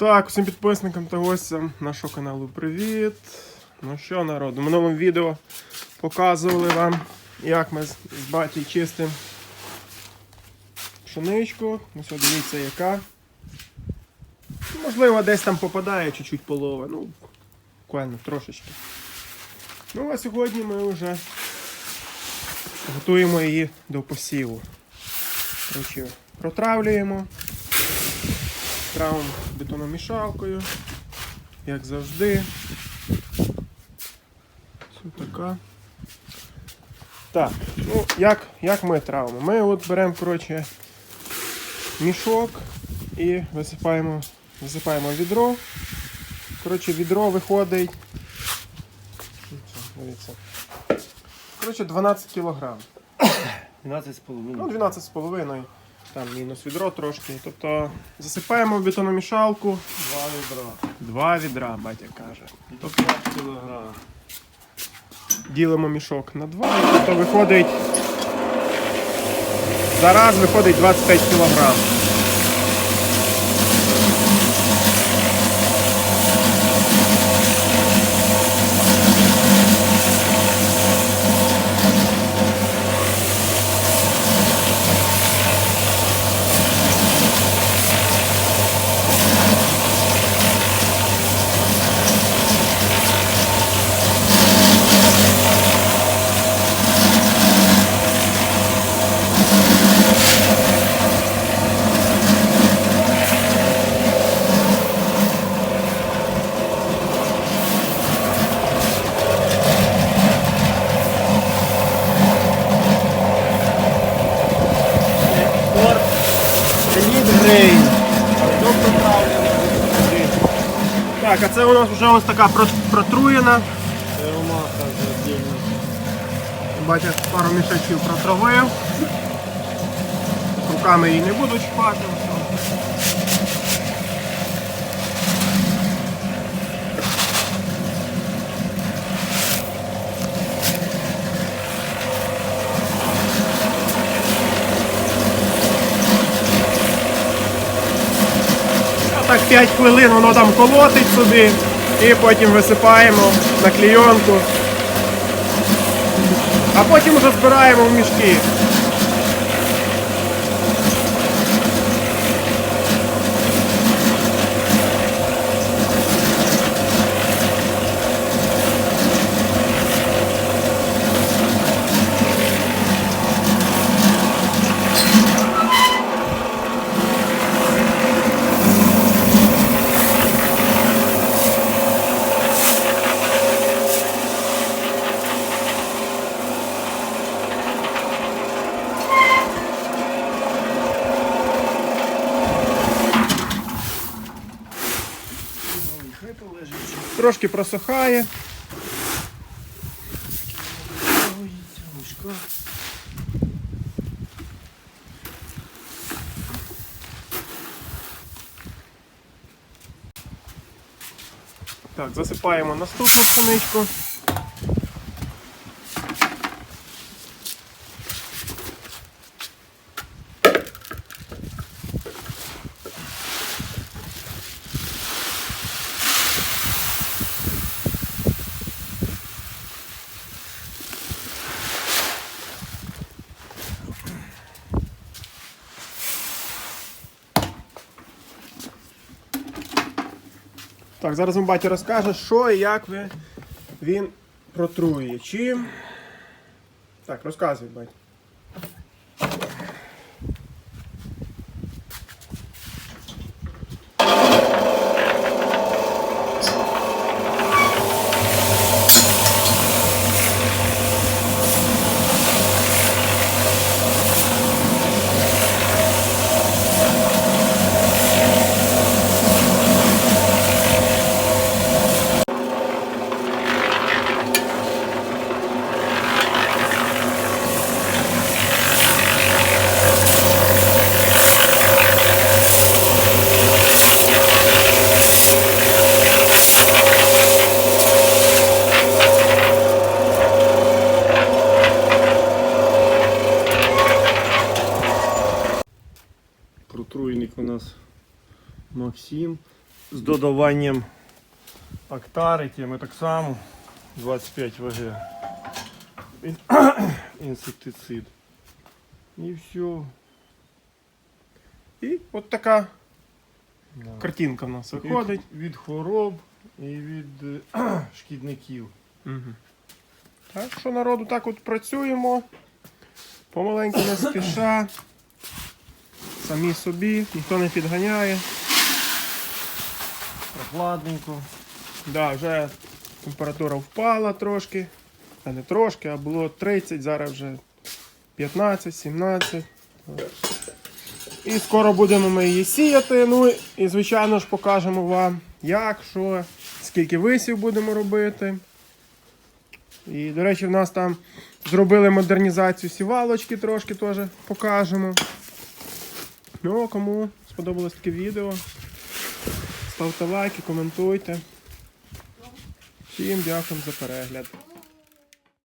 Так, усім підписникам та гостям нашого каналу привіт. Ну що, народ, у минулому відео показували вам, як ми з батьком чистимо пшеничку. Ну що, дивіться, яка. Можливо, десь там попадає чуть-чуть полова. Ну, буквально трошечки. Ну, а сьогодні ми вже готуємо її до посіву. Коротше, протравлюємо. Травимо бетономішалкою, як завжди. Все така. Так, ну як, як ми травимо? Ми от беремо коротше, мішок і висипаємо, висипаємо відро. Коротше, відро виходить. Дивіться. Коротше, 12 кг. 12 з половиною. Ну, 12 з половиною. Там мінус відро трошки. Тобто засипаємо в бетономішалку. Два відра. Два відра, батя каже. 5 кілограм. Ділимо мішок на два, і тобто виходить. Зараз виходить 25 кг. Так, а це у нас вже ось така протруєна. Це ромаха вже віддільно. Батя пару мішачів протравив. Руками її не буду чіпати. Так 5 хвилин воно там колотить собі і потім висипаємо на клійонку. А потім вже збираємо в мішки. Трошки мішка. Так, засипаємо наступну пшеничку. Так, зараз вам батя розкаже, що і як ви, він протрує. Чим. Так, розказуй, батя. Протруйник у нас Максим. з додаванням актарики, ми так само 25 ВГ. Інсектицид. І все. І от така Да. картинка в нас виходить. Від, від хвороб і від шкідників. Угу. Так що народу так от працюємо. Помаленьку не спіша. Самі собі, ніхто не підганяє. Прохладненько. Да, вже температура впала трошки. А не трошки, а було 30, зараз вже 15, 17. І скоро будемо ми її сіяти. Ну і звичайно ж покажемо вам, як, що, скільки висів будемо робити. І, до речі, в нас там зробили модернізацію сівалочки трошки теж покажемо. Ну, кому сподобалось таке відео, ставте лайки, коментуйте. Всім дякую за перегляд.